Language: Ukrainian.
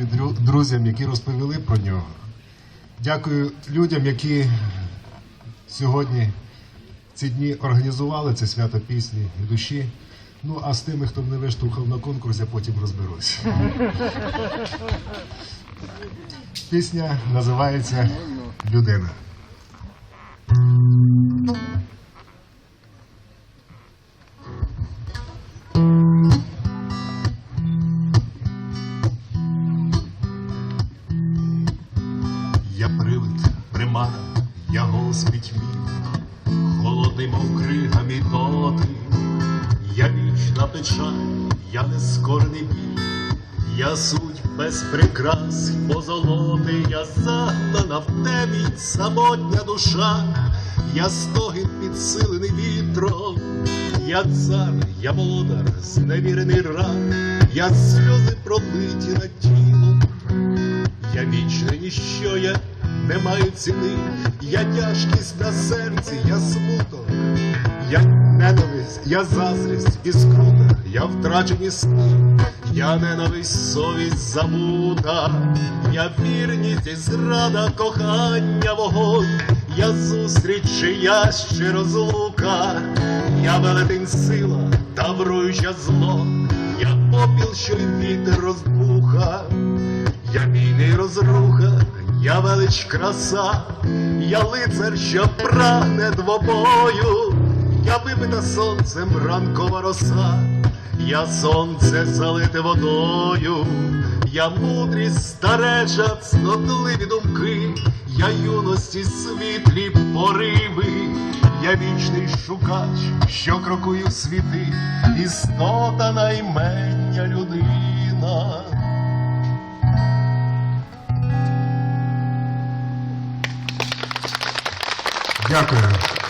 Дру- друзям, які розповіли про нього. Дякую людям, які сьогодні ці дні організували це свято пісні і душі. Ну а з тими, хто мене виштовхав на конкурс, я потім розберусь. Пісня називається Людина. Я привид, примара, я голос пітьмі, холодний, мов крига мій доти, я вічна печаль, я нескорений біль, я суть без прикрас, позолоти, я загнана в темінь, самотня душа, я стогін підсилений вітром, я цар, я володар, зневірений раб, я сльози пролиті над тілом. Не маю ціни, я тяжкість на серці, я смуток, я ненависть, я заздрість і скрута, я втрачені сни, я ненависть, совість забута, я вірність і зрада, кохання, вогонь, я зустріч, і я ще розлука, я велетень сила, тавруюча зло, я попіл, що й вітер роздмуха. Я війни розруха, я велич краса, я лицар, що прагне двобою, я вибита сонцем ранкова роса, я сонце залите водою, я мудрість стареча, цнотливі думки, я юності світлі пориви, я вічний шукач, що крокую світи, істота наймення людина. Дякую.